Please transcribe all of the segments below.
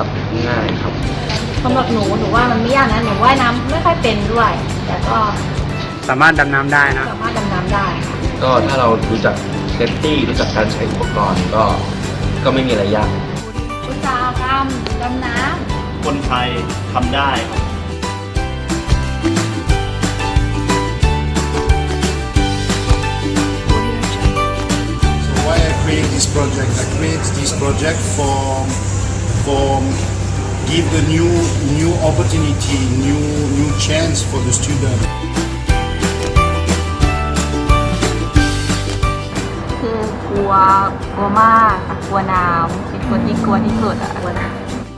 ครับง่ายครับสำหรับหนูหนูว่ามันไม่ยากนะหนูว่ายน้ำไม่ค่อยเป็นด้วย แต่ก็สามารถดำน้ำได้นะ สามารถดำน้ำได้ค่ะก็ถ้าเรารู้จักเซฟตี้รู้จักการใช้อุปกรณ์ก็ก็ไม่มีอะไรยาก อุตสาหกรรมดำน้คนไทยทำได้ครับ So why I create this project? I create this project for for give the new new opportunity, new new chance for the student. ำคือกลัวกลัวมากกลัวน้ำเป็นคนที่กลัวที่สุดอะกลัวน้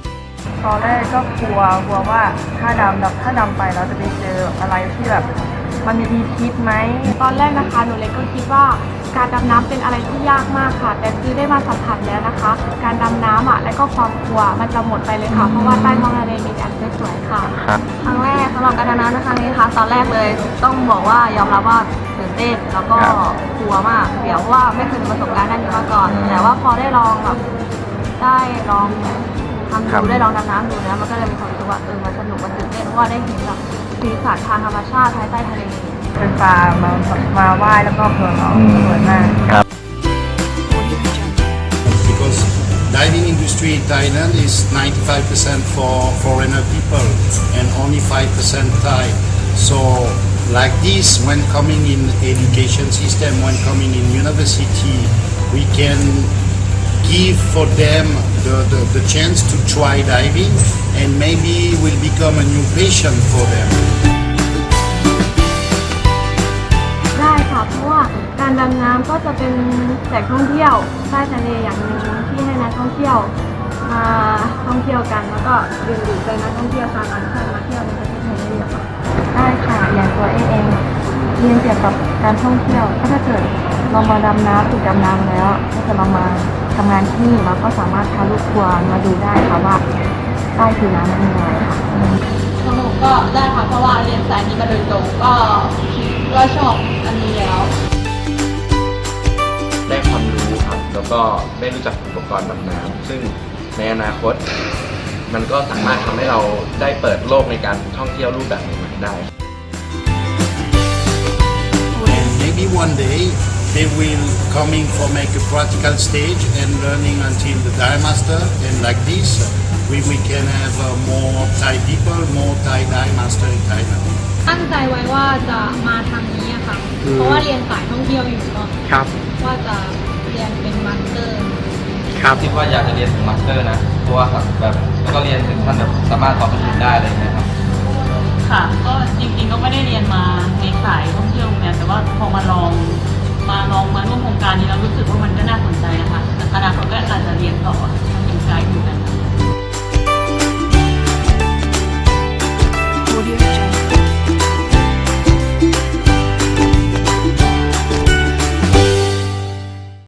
ำตอนแรกก็กลัวกลัวว่าถ้าดำแบบถ้าดำไปเราจะไปเจออะไรที่แบบ มันมีพิษไหม ตอนแรกนะคะหนูเล็กก็คิดว่าการดำน้ำเป็นอะไรที่ยากมากค่ะ แต่คือได้มาสัมผัสแล้วนะคะ การดำน้ำอะและก็ความกลัวมันจะหมดไปเลยค่ะ เพราะว่าใต้ท้องทะเลมีแต่สวยๆค่ะ ครับ ครั้งแรกสำหรับการดำน้ำในครั้งนี้นะคะตอนแรกเลยต้องบอกว่ายอมรับว่าตื่นเต้นแล้วก็ครับ กลัวมากเดี๋ยวเพราะว่าไม่เคยมีประสบการณ์ด้านนี้มาก่อน แต่ว่าพอได้ลองแบบได้ลอง ทำดูได้ลองดำน้ำดูนะมันก็เลยมีความรู้สึกว่าเออมันสนุกมันตื่นเต้นเพราะว่าได้เห็นแบบสีสันทางธรรมชาติภายใต้ทะเลเป็นปลามามาว่ายแล้วก็เผื่อเราสวยมาก because diving industry in Thailand is 95% for foreigner people and only 5% Thai. So like this, when coming in education system, when coming in university, we can give for them the, the, the chance to try diving and maybe will become a new passion for them. ได้ค่ะเพราะว่าการดำน้ำก็จะเป็นแหล่งท่องเที่ยวใต้ทะเลอย่างหนึ่งที่ให้นักท่องเที่ยวมาท่องเที่ยวกันแล้วก็ดึงดูดใจนักท่องเที่ยวชาวต่างชาติมาเที่ยวในประเทศไทยได้เยอะค่ะได้ค่ะอย่างตัวเอเองเรียนเกี่ยวกับการท่องเที่ยวถ้าเกิดเรามาดำน้ำฝึกดำน้ำแล้วถ้าเกิดเรามาทำงานที่นี่เราก็สามารถพาลูกทัวร์มาดูได้ค่ะว่าใต้ผิวน้ำมันมีอะไรค่ะสนุกก็ได้ค่ะเพราะว่าเรียนสายนี้มาโดยตรงก็ก็ชอบอันนี้แล้ว ได้ความรู้ครับแล้วก็ได้รู้จักอุปกรณ์ดำน้ำซึ่งในอนาคต มันก็สามารถทำให้เราได้เปิดโลกในการท่องเที่ยวรูปแบบใหม่ๆได้ and maybe one day they will coming for make a practical stage and learning until the Thai master and like this we, we can have uh, more Thai people, more Thai Thai master in Thailand. ตั้งใจไว้ว่าจะมาทางนี้อะค่ะเพราะว่าเรียนสายท่องเที่ยวอยู่เนาะครับว่าจะเรียนเป็นมาสเตอร์ ครับ คิดว่าอยากจะเรียนถึงมาสเตอร์นะเพราะว่าแบบแล้วก็เรียนถึงขั้นแบบสามารถสอนคนอื่นได้อะไรอย่างเงี้ยครับ ค่ะ ก็จริงๆก็ไม่ได้เรียนมาในสาย からここから